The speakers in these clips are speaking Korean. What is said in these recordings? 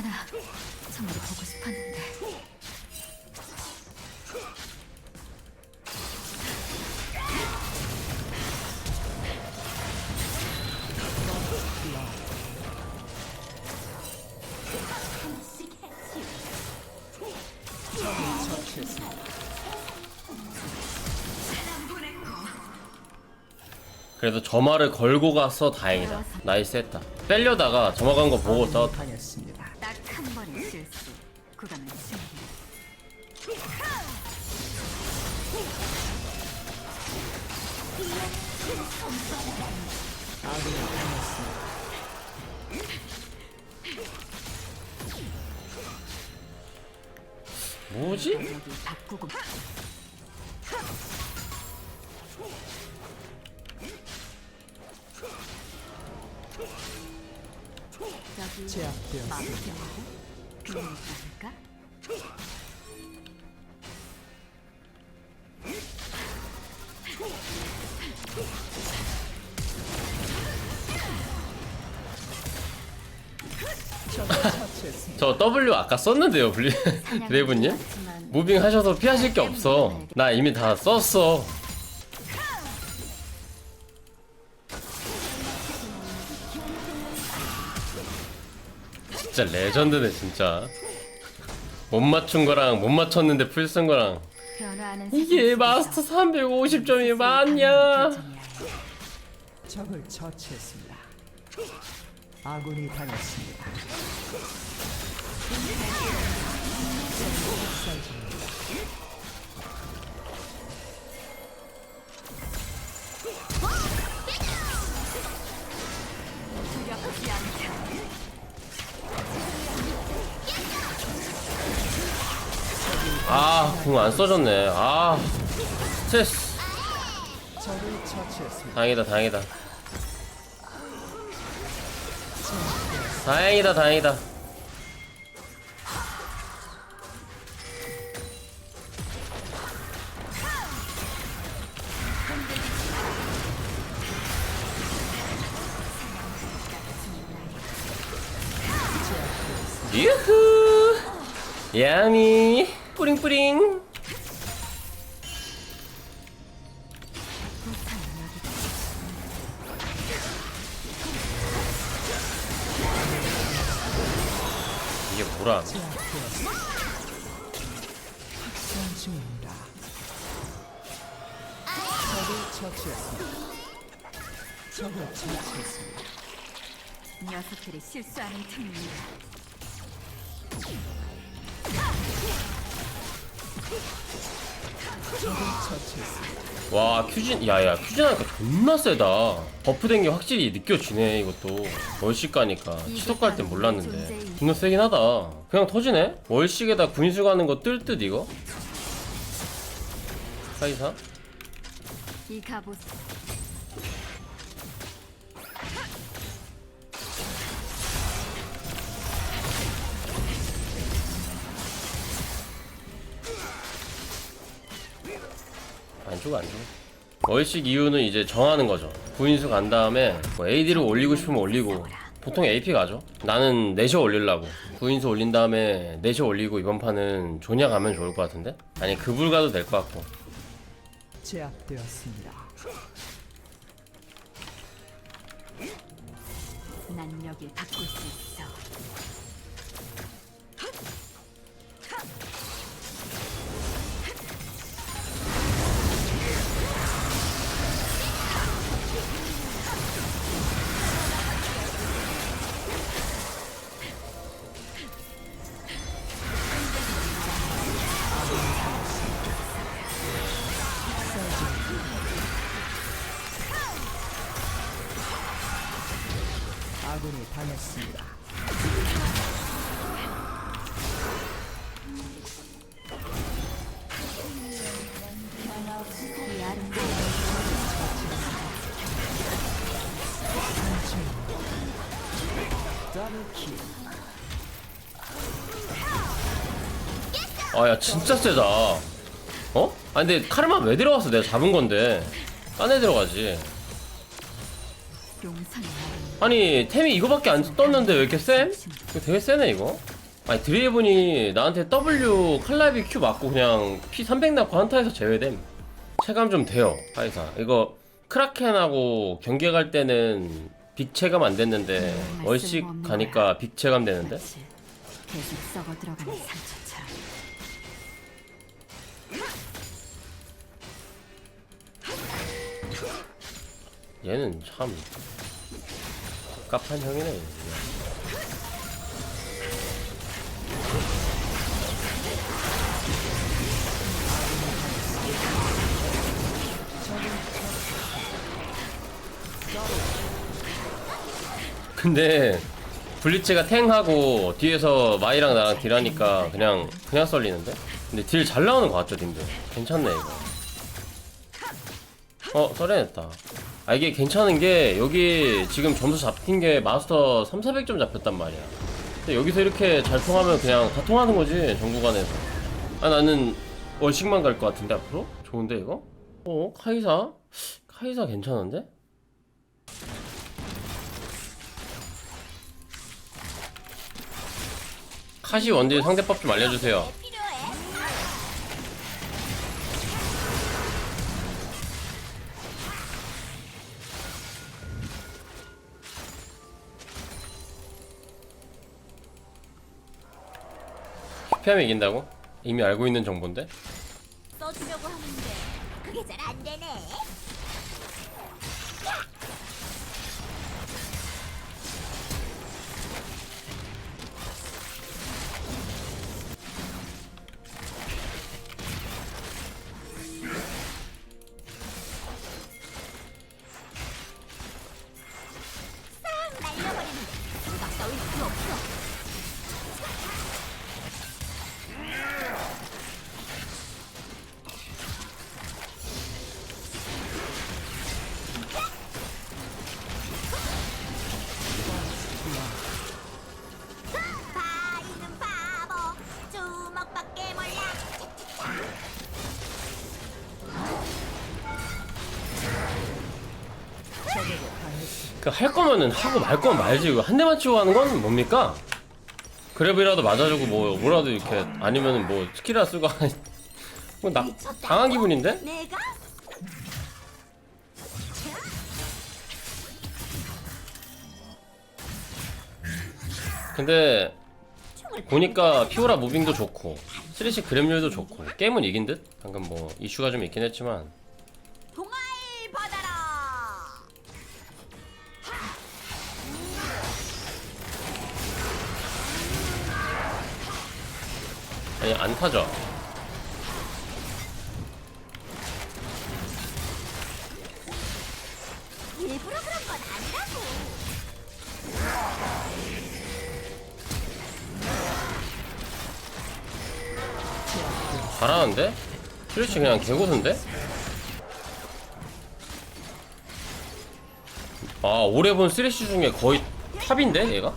있잖아. 정말 보고 싶었는데. 그래도 점화를 걸고 가서 다행이다. 나이스 했다. 빼려다가 점화 간 거 보고 싸웠다. 그가면 승리. 아군이 당했습니다. 뭐지? 여기 바꾸고. 저기 제압되었습니다. 마법병 저 W 아까 썼는데요, 블리 드레이브님? 무빙 하셔서 피하실 게 없어. 나 이미 다 썼어. 진짜 레전드네, 진짜. 못 맞춘 거랑 못 맞췄는데 풀 쓴 거랑 이게 마스터 속에서 350점이 맞냐? 적을 처치했습니다. 아군이 당했습니다. 아, 궁 안 써졌네. 아, 스트레스. 다행이다, 다행이다. 다행이다, 다행이다. 유후! 야미! 뿌링뿌링! 이게 뭐라? 중입니다. 적을 처치했습니다. 적을 처치했습니다. 녀석들이 실수하는 틈입니다. 와 큐진 야야 큐진 하니까 존나 세다. 버프된 게 확실히 느껴지네 이것도. 월식 가니까. 치석 갈 땐 몰랐는데. 존나 세긴 하다. 그냥 터지네? 월식에다 군수 가는 거 뜰 듯 이거? 사이사 이 갑옷 안쪽 안쪽 월식 이유는 이제 정하는 거죠. 구인수 간 다음에 뭐 AD를 올리고 싶으면 올리고 보통 AP 가죠. 나는 내셔 올리려고. 구인수 올린 다음에 내셔 올리고 이번 판은 조냐 가면 좋을 것 같은데? 아니 그불 가도 될 것 같고. 제압되었습니다. 난 여길 바꿀 수 있어. 아군이 당했습니다. 이 아름다운 더블킬. 아야 진짜 세다 어? 아 근데 카르마 왜 들어갔어 내가 잡은 건데 딴 애 들어가지 아니 템이 이거밖에 안 떴는데 왜 이렇게 쎄? 이거 되게 세네 이거. 아니 드레이븐이 나한테 W 칼라비 Q 맞고 그냥 P 300 낳고 한타에서 제외됨. 체감 좀 돼요 카이사. 이거 크라켄하고 경기에 갈 때는 빅 체감 안 됐는데 음, 월식 가니까 빅 체감 되는데? 마치. 계속 썩어 들어가는 상처처럼. 얘는 참 갑갑한 형이네. 근데 블리츠가 탱하고 뒤에서 마이랑 나랑 딜하니까 그냥 그냥 썰리는데? 근데 딜 잘 나오는 것 같죠 님들 괜찮네 이거 어 썰어냈다 아 이게 괜찮은 게 여기 지금 점수 잡힌 게 마스터 3, 400점 잡혔단 말이야 근데 여기서 이렇게 잘 통하면 그냥 다 통하는 거지 전구간에서 아 나는 월식만 갈 것 같은데 앞으로? 좋은데 이거? 어? 카이사? 카이사 괜찮은데? 카시 원딜 상대법 좀 알려주세요 피하면 이긴다고? 이미 알고 있는 정보인데? 써주려고 하는데 그게 잘 안 되네. 당했습니다. 그할 거면은 하고 말 거면 말지 이거 한 대만 치고 하는 건 뭡니까? 그랩이라도 맞아주고 뭐 뭐라도 이렇게 아니면은 뭐 스킬이라 쓰고 뭐나 당한 기분인데? 근데 보니까 피오라 무빙도 좋고 쓰리시 그랩률도 좋고 게임은 이긴 듯? 방금 뭐 이슈가 좀 있긴 했지만 아니 안 타죠 일부러 그런 건 아니라고. 잘하는데? 쓰리시 그냥 개고수인데? 아 올해 본 쓰리시 중에 거의 탑인데 얘가?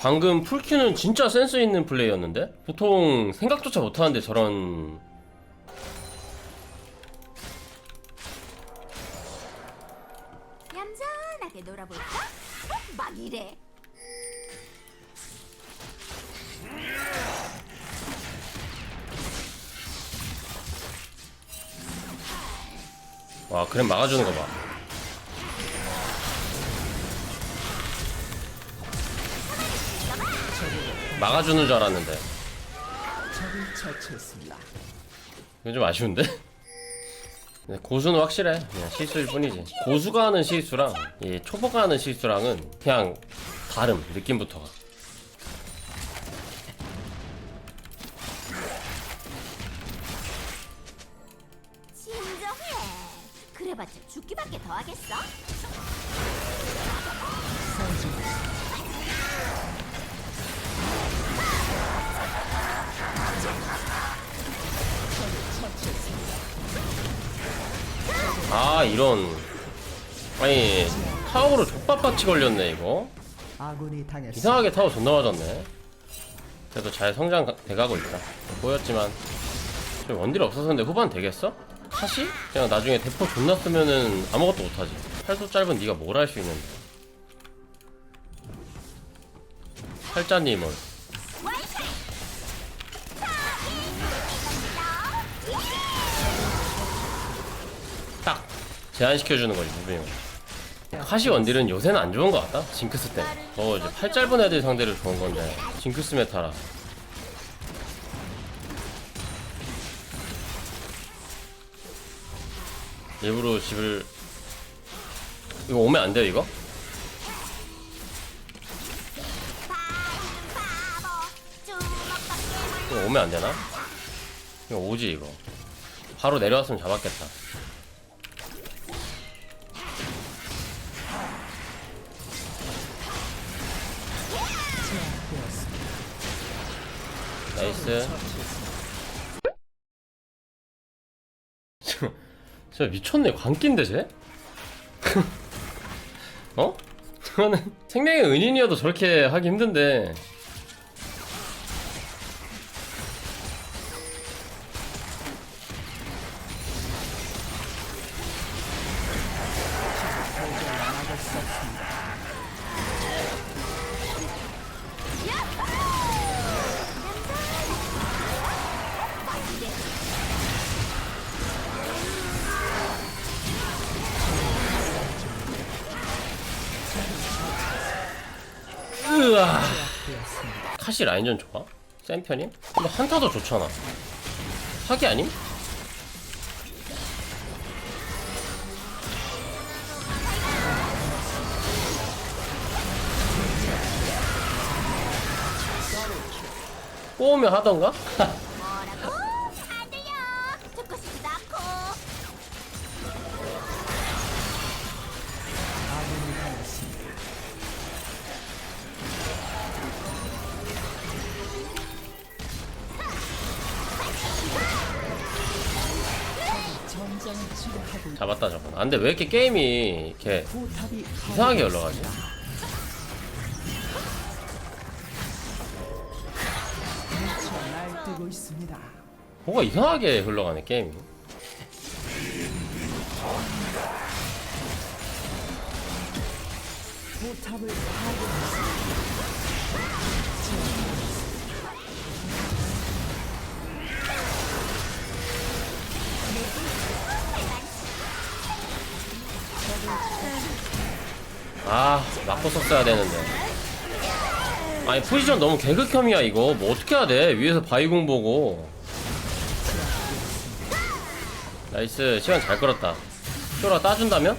방금 풀큐는 진짜 센스 있는 플레이였는데? 보통 생각조차 못하는데 저런 얌전하게 놀아볼까? 막 이래. 와 그래 막아주는 거 봐. 막아주는 줄 알았는데. 이거 좀 아쉬운데? 근데 고수는 확실해 그냥 실수일 뿐이지 고수가 하는 실수랑 이 초보가 하는 실수랑은 그냥 다름 느낌부터가 진정해. 그래봤자 죽기밖에 더 하겠어? 아 이런. 아니 타워로 족밥같이 걸렸네 이거. 아군이. 이상하게 타워 존나 맞았네. 그래도 잘 성장 돼가고 있다. 보였지만. 좀 원딜 없어서 근데 후반 되겠어? 사시? 그냥 나중에 대포 존나 쓰면은 아무것도 못하지. 팔도 짧은 네가 뭘 할 수 있는데. 팔자님은 제한시켜주는 거지 무빙을 카시 원딜은 요새는 안 좋은 것 같다 징크스 때. 어, 이제 팔 짧은 애들 상대로 좋은 건데 징크스 메타라. 일부러 집을 이거 오면 안 돼요 이거? 이거 오면 안 되나? 이거 오지 이거. 바로 내려왔으면 잡았겠다 나이스 저, 저 미쳤네 광기인데 쟤? 어? 저는 생명의 은인이어도 저렇게 하기 힘든데 카시 라인전 좋아? 센 편임? 근데 한타도 좋잖아 사기 아님? 꼬우면 하던가? 근데 왜 이렇게 게임이 이렇게 이상하게 있습니다. 뭐가 이상하게 흘러가네 게임이 아 맞고 썼어야 되는데. 아니 포지션 너무 개극혐이야 이거. 뭐 어떻게 해야 돼? 위에서 바이공 보고. 나이스. 시간 잘 끌었다. 쇼라 따준다면?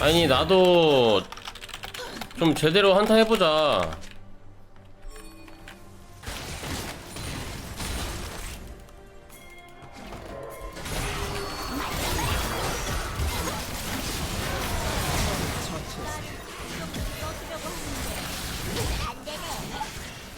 아니 나도 좀 제대로 한타 해보자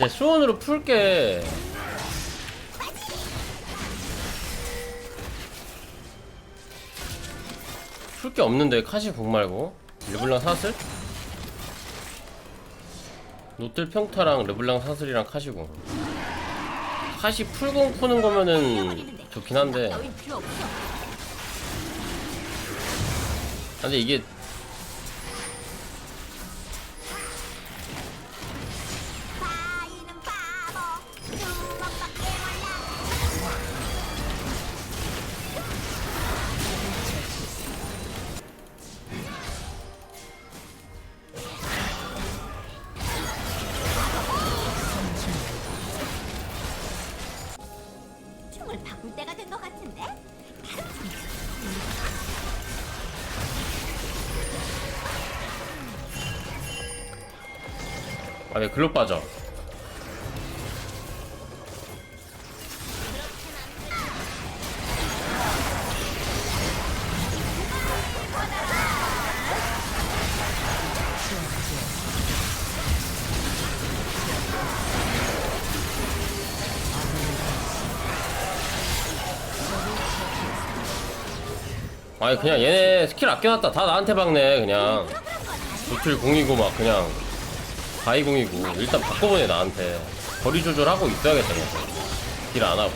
이제 수원으로 풀게. 풀 게 없는데 카시 국 말고. 르블랑 사슬? 노틀 평타랑 르블랑 사슬이랑 카시궁. 카시 풀공 푸는 거면은 좋긴 한데. 아, 근데 이게 아왜 글로 빠져. 아니 그냥 얘네 스킬 아껴놨다. 다 나한테 박네 그냥. 노틀 공이고 막 그냥 바이 공이고 일단 바꿔보네 나한테. 거리 조절하고 있어야겠다 딜 안 하고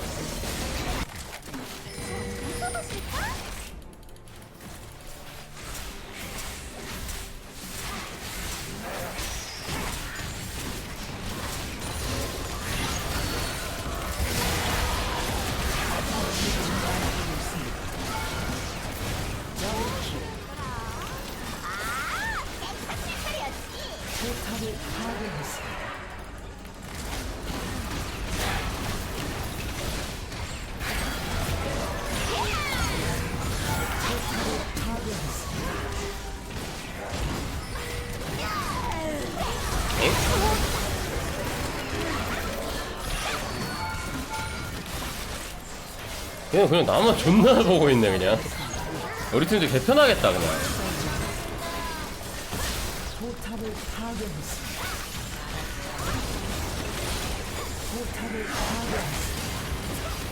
그냥 그냥 나만 존나 보고 있네 그냥 우리 팀도 개편하겠다 그냥.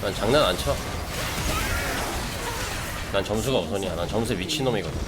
난 장난 안 쳐. 난 점수가 우선이야. 난 점수에 미친놈이거든.